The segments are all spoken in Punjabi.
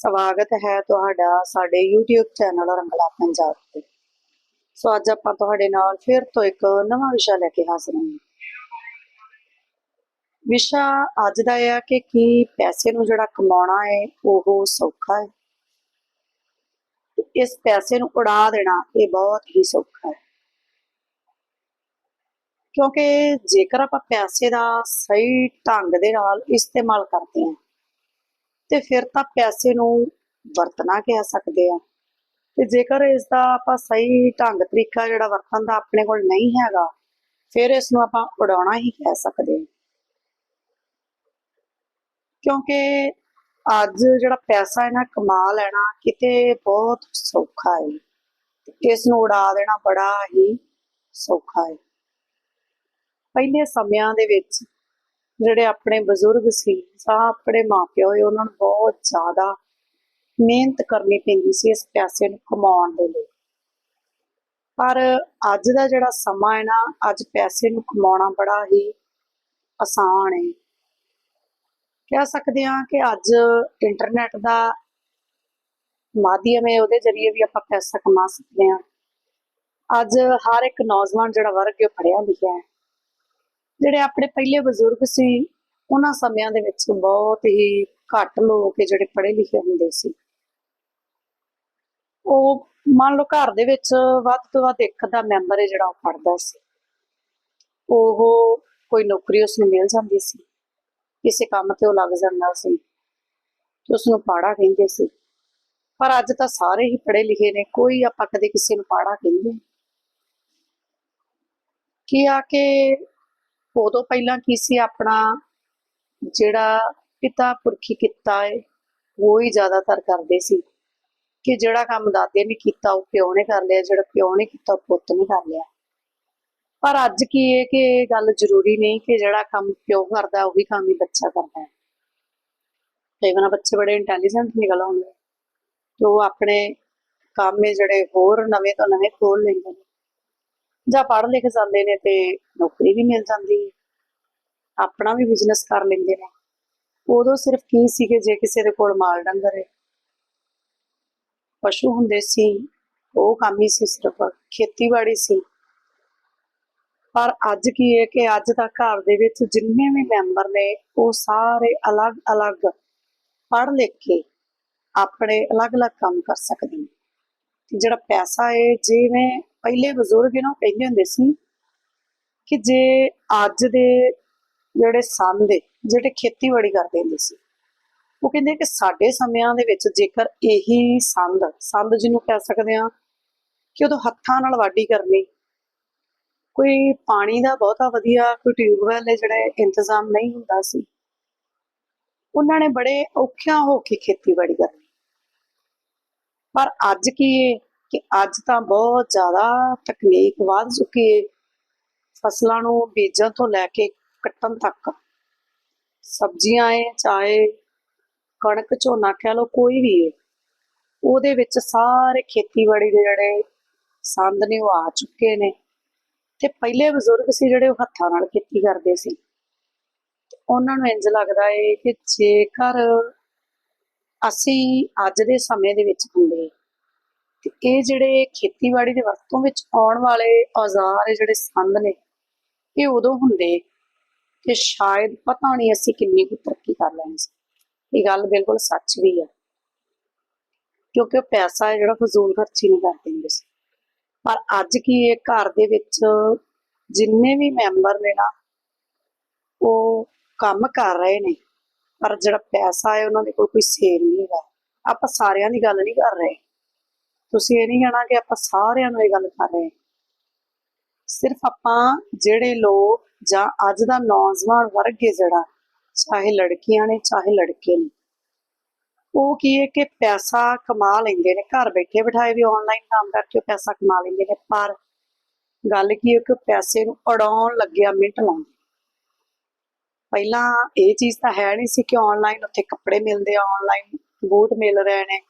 ਸਵਾਗਤ ਹੈ ਤੁਹਾਡਾ ਸਾਡੇ YouTube ਚੈਨਲ ਰੰਗਲਾ ਪੰਜਾਬ ਤੇ। ਸੋ ਅੱਜ ਆਪਾਂ ਤੁਹਾਡੇ ਨਾਲ ਫਿਰ ਤੋਂ ਇੱਕ ਨਵਾਂ ਵਿਸ਼ਾ ਲੈ ਕੇ ਹਾਜ਼ਰ ਹਾਂ। ਵਿਸ਼ਾ ਅੱਜ ਦਾ ਇਹ ਹੈ ਕਿ ਕੀ ਪੈਸੇ ਨੂੰ ਜਿਹੜਾ ਕਮਾਉਣਾ ਹੈ, ਉਹ ਸੌਖਾ ਹੈ। ਇਸ ਪੈਸੇ ਨੂੰ ਉਡਾ ਦੇਣਾ ਇਹ ਬਹੁਤ ਹੀ ਸੌਖਾ ਹੈ। ਕਿਉਂਕਿ ਜੇਕਰ ਆਪਾਂ ਪੈਸੇ ਦਾ ਸਹੀ ਢੰਗ ਦੇ ਨਾਲ ਇਸਤੇਮਾਲ ਕਰਦੇ ਹਾਂ ਤੇ ਫਿਰ ਤਾਂ ਪੈਸੇ ਨੂੰ ਵਰਤਣਾ ਕਹਿ ਸਕਦੇ ਆ। ਤੇ ਜੇਕਰ ਇਸ ਦਾ ਆਪਾਂ ਸਹੀ ਢੰਗ ਤਰੀਕਾ ਜਿਹੜਾ ਵਰਤਣ ਦਾ ਆਪਣੇ ਕੋਲ ਨਹੀਂ ਹੈਗਾ, ਫਿਰ ਇਸ ਨੂੰ ਆਪਾਂ ਉਡਾਉਣਾ ਹੀ ਕਹਿ ਸਕਦੇ ਹਾਂ ਕਿਉਂਕਿ ਅੱਜ ਜਿਹੜਾ ਪੈਸਾ ਹੈ ਕਮਾ ਲੈਣਾ ਕਿਤੇ ਬਹੁਤ ਸੌਖਾ ਹੈ ਤੇ ਇਸ ਨੂੰ ਉਡਾ ਦੇਣਾ ਬੜਾ ਹੀ ਸੌਖਾ ਹੈ ਪਹਿਲੇ ਸਮਿਆਂ ਦੇ ਵਿੱਚ ਜਿਹੜੇ ਆਪਣੇ ਬਜ਼ੁਰਗ ਸੀ ਜਾਂ ਆਪਣੇ ਮਾਪਿਓ ਸੀ ਉਹਨਾਂ ਨੂੰ ਬਹੁਤ ਜ਼ਿਆਦਾ ਮਿਹਨਤ ਕਰਨੀ ਪੈਂਦੀ ਸੀ ਇਸ ਪੈਸੇ ਨੂੰ ਕਮਾਉਣ ਦੇ ਲਈ। ਪਰ ਅੱਜ ਦਾ ਜਿਹੜਾ ਸਮਾਂ ਹੈ ਨਾ, ਅੱਜ ਪੈਸੇ ਨੂੰ ਕਮਾਉਣਾ ਬੜਾ ਹੀ ਆਸਾਨ ਹੈ। ਕਹਿ ਸਕਦੇ ਹਾਂ ਕਿ ਅੱਜ ਇੰਟਰਨੈਟ ਦਾ ਮਾਧਿਅਮ ਹੈ, ਉਹਦੇ ਜ਼ਰੀਏ ਵੀ ਆਪਾਂ ਪੈਸਾ ਕਮਾ ਸਕਦੇ ਹਾਂ। ਅੱਜ ਹਰ ਇੱਕ ਨੌਜਵਾਨ ਜਿਹੜਾ ਵਰਗ ਹੈ, ਉਹ ਲਿਖਿਆ ਹੈ। ਜਿਹੜੇ ਆਪਣੇ ਪਹਿਲੇ ਬਜ਼ੁਰਗ ਸੀ, ਉਹਨਾਂ ਸਮਿਆਂ ਦੇ ਵਿੱਚ ਬਹੁਤ ਹੀ ਘੱਟ ਲੋਕ ਜਿਹੜੇ ਪੜ੍ਹੇ ਲਿਖੇ ਹੁੰਦੇ ਸੀ। ਉਹ ਮੰਨ ਲਓ ਘਰ ਦੇ ਵਿੱਚ ਵੱਧ ਤੋਂ ਵੱਧ ਇੱਕ ਦਾ ਮੈਂਬਰ ਹੈ ਜਿਹੜਾ ਉਹ ਪੜ੍ਹਦਾ ਸੀ। ਉਹ ਕੋਈ ਨੌਕਰੀ ਉਸ ਨੂੰ ਮਿਲ ਜਾਂਦੀ ਸੀ, ਕਿਸੇ ਕੰਮ ਤੇ ਉਹ ਲੱਗ ਜਾਂਦਾ ਸੀ, ਤੇ ਉਸ ਨੂੰ ਪਾੜਾ ਕਹਿੰਦੇ ਸੀ। ਪਰ ਅੱਜ ਤਾਂ ਸਾਰੇ ਹੀ ਪੜ੍ਹੇ ਲਿਖੇ ਨੇ, ਕੋਈ ਆਪਾਂ ਕਦੇ ਕਿਸੇ ਨੂੰ ਪਾੜਾ ਕਹਿੰਦੇ ਕੀ ਆ ਕਿ ਉਦੋਂ ਪਹਿਲਾਂ ਕੀ ਸੀ, ਆਪਣਾ ਜਿਹੜਾ ਪਿਤਾ ਪੁਰਖੀ ਕੀਤਾ ਹੈ ਉਹ ਹੀ ਜ਼ਿਆਦਾਤਰ ਕਰਦੇ ਸੀ। ਕਿ ਜਿਹੜਾ ਕੰਮ ਦਾਦੇ ਨੇ ਕੀਤਾ, ਉਹ ਪਿਓ ਨੇ ਕਰ ਲਿਆ, ਜਿਹੜਾ ਪਿਓ ਨੇ ਕੀਤਾ ਪੁੱਤ ਨੇ ਕਰ ਲਿਆ। ਪਰ ਅੱਜ ਕੀ ਹੈ ਕਿ ਇਹ ਗੱਲ ਜ਼ਰੂਰੀ ਨਹੀਂ ਕਿ ਜਿਹੜਾ ਕੰਮ ਪਿਓ ਕਰਦਾ, ਉਹ ਵੀ ਕੰਮ ਹੀ ਬੱਚਾ ਕਰਦਾ। ਹੈ ਕਈ ਵਾਰ ਬੱਚੇ ਬੜੇ ਇੰਟੈਲੀਜੈਂਟ ਨਿਕਲ ਆਉਂਦੇ। ਤੇ ਉਹ ਆਪਣੇ ਕੰਮ ਹੈ ਜਿਹੜੇ ਹੋਰ ਨਵੇਂ ਤੋਂ ਨਵੇਂ ਖੋਲ ਲੈਂਦੇ ਨੇ। ਜਾਂ ਪੜ੍ਹ ਲਿਖ ਜਾਂਦੇ ਨੇ ਤੇ ਨੌਕਰੀ ਵੀ ਮਿਲ ਜਾਂਦੀ ਹੈ। ਆਪਣਾ ਵੀ ਬਿਜ਼ਨਸ ਕਰ ਲੈਂਦੇ ਨੇ। ਉਦੋਂ ਸਿਰਫ ਕੀ ਸੀ ਕਿ ਜੇ ਕਿਸੇ ਦੇ ਕੋਲ ਮਾਲ ਡੰਗਰ ਹੈ? ਪਸ਼ੂ ਹੁੰਦੇ ਸੀ, ਉਹ ਕੰਮ ਹੀ ਸੀ ਸਿਰਫ, ਖੇਤੀਬਾੜੀ ਸੀ। ਪਰ ਅੱਜ ਕੀ ਹੈ ਕਿ ਅੱਜ ਦਾ ਘਰ ਦੇ ਵਿੱਚ ਜਿੰਨੇ ਵੀ ਮੈਂਬਰ ਨੇ, ਉਹ ਸਾਰੇ ਅਲੱਗ-ਅਲੱਗ ਪੜ੍ਹ ਲਿਖ ਕੇ ਆਪਣੇ ਅਲੱਗ-ਅਲੱਗ ਕੰਮ ਕਰ ਸਕਦੇ ਨੇ। ਜਿਹੜਾ ਪੈਸਾ ਹੈ, ਜਿਵੇਂ ਪਹਿਲੇ ਬਜ਼ੁਰਗ ਇਹਨਾਂ ਕਹਿੰਦੇ ਹੁੰਦੇ ਸੀ ਕਿ ਜੇ ਅੱਜ ਦੇ ਜਿਹੜੇ ਸੰਦ ਏ, ਜਿਹੜੇ ਖੇਤੀਬਾੜੀ ਕਰਦੇ ਹੁੰਦੇ ਸੀ ਉਹ ਕਹਿੰਦੇ ਕਿ ਸਾਡੇ ਸਮਿਆਂ ਦੇ ਵਿੱਚ ਜੇਕਰ ਇਹੀ ਸੰਦ ਸੰਦ ਜਿਹਨੂੰ ਕਹਿ ਸਕਦੇ ਆ ਕਿ ਉਦੋਂ ਹੱਥਾਂ ਨਾਲ ਵਾਢੀ ਕਰਨੀ ਕੋਈ ਪਾਣੀ ਦਾ ਬਹੁਤਾ ਵਧੀਆ ਕੋਈ ਟਿਊਬਵੈਲ ਹੈ ਜਿਹੜਾ ਇੰਤਜ਼ਾਮ ਨਹੀਂ ਹੁੰਦਾ ਸੀ ਉਹਨਾਂ ਨੇ ਬੜੇ ਔਖਿਆ ਹੋ ਕੇ ਖੇਤੀਬਾੜੀ ਕਰਨੀ। ਪਰ ਅੱਜ ਕੀ ਕਿ ਅੱਜ ਤਾਂ ਬਹੁਤ ਜ਼ਿਆਦਾ ਤਕਨੀਕ ਵੱਧ ਚੁੱਕੀ ਹੈ ਫਸਲਾਂ ਨੂੰ ਬੀਜਣ ਤੋਂ ਲੈ ਕੇ ਕੱਟਣ ਤੱਕ ਸਬਜ਼ੀਆਂ ਏ, ਚਾਹੇ ਕਣਕ, ਝੋਨਾ ਕਹਿ ਲਓ, ਕੋਈ ਵੀ ਹੈ ਉਹਦੇ ਵਿੱਚ ਸਾਰੇ ਖੇਤੀਬਾੜੀ ਦੇ ਜਿਹੜੇ ਸੰਦ ਨੇ ਉਹ ਆ ਚੁੱਕੇ ਨੇ। ਤੇ ਪਹਿਲੇ ਬਜ਼ੁਰਗ ਸੀ ਜਿਹੜੇ ਉਹ ਹੱਥਾਂ ਨਾਲ ਖੇਤੀ ਕਰਦੇ ਸੀ। ਉਹਨਾਂ ਨੂੰ ਇੰਜ ਲੱਗਦਾ ਏ ਕਿ ਜੇਕਰ ਅਸੀਂ ਅੱਜ ਦੇ ਸਮੇਂ ਦੇ ਵਿੱਚ ਹੁੰਦੇ ਤੇ ਇਹ ਜਿਹੜੇ ਖੇਤੀਬਾੜੀ ਦੇ ਵਰਤੋਂ ਵਿੱਚ ਆਉਣ ਵਾਲੇ ਔਜ਼ਾਰ ਜਿਹੜੇ ਸੰਦ ਨੇ, ਇਹ ਉਦੋਂ ਹੁੰਦੇ ਤੇ ਸ਼ਾਇਦ ਪਤਾ ਨਹੀਂ ਅਸੀਂ ਕਿੰਨੀ ਕੁ ਤਰੱਕੀ ਕਰ ਲੈਣੀ ਸੀ। ਇਹ ਗੱਲ ਬਿਲਕੁਲ ਸੱਚ ਵੀ ਹੈ ਕਿਉਂਕਿ ਉਹ ਪੈਸਾ ਜਿਹੜਾ ਫਜ਼ੂਲ ਖਰਚੀ ਨਹੀਂ ਕਰਦੇ ਹੁੰਦੇ ਸੀ। ਪਰ ਅੱਜ ਕੀ ਇਹ ਘਰ ਦੇ ਵਿੱਚ ਜਿੰਨੇ ਵੀ ਮੈਂਬਰ ਨੇ ਨਾ, ਉਹ ਕੰਮ ਕਰ ਰਹੇ ਨੇ। ਪਰ ਜਿਹੜਾ ਪੈਸਾ ਹੈ, ਉਹਨਾਂ ਦੇ ਕੋਲ ਕੋਈ ਸੇਵ ਨਹੀਂ ਹੈਗਾ। ਆਪਾਂ ਸਾਰਿਆਂ ਦੀ ਗੱਲ ਨਹੀਂ ਕਰ ਰਹੇ। ਤੁਸੀਂ ਇਹ ਨਹੀਂ ਕਹਿਣਾ ਕਿ ਆਪਾਂ ਸਾਰਿਆਂ ਨੂੰ ਇਹ ਗੱਲ ਕਰ ਰਹੇ ਸਿਰਫ ਆਪਾਂ ਜਿਹੜੇ ਲੋਕ ਜਾਂ ਅੱਜ ਦਾ ਨੌਜਵਾਨ ਵਰਗ ਹੈ ਜਿਹੜਾ, ਚਾਹੇ ਲੜਕੀਆਂ ਨੇ, ਚਾਹੇ ਲੜਕੇ ਨੇ, ਉਹ ਕੀ ਹੈ ਕਿ ਪੈਸਾ ਕਮਾ ਲੈਂਦੇ ਨੇ, ਘਰ ਬੈਠੇ ਬਿਠਾਏ ਵੀ ਆਨਲਾਈਨ ਕੰਮ ਕਰਕੇ ਪੈਸਾ ਕਮਾ ਲੈਂਦੇ ਨੇ, ਪਰ ਗੱਲ ਕੀ ਹੈ ਕਿ ਪੈਸੇ ਨੂੰ ਉਡਾਉਣ ਲੱਗਿਆ, ਮਿੰਟ ਲਾਉਂਦੇ ਪਹਿਲਾਂ ਇਹ ਚੀਜ਼ ਤਾਂ ਹੈ ਨਹੀਂ ਸੀ ਕਿ ਆਨਲਾਈਨ ਉੱਥੇ ਕੱਪੜੇ ਮਿਲਦੇ ਆ ਆਨਲਾਈਨ ਬੂਟ ਮਿਲ ਰਹੇ ਨੇ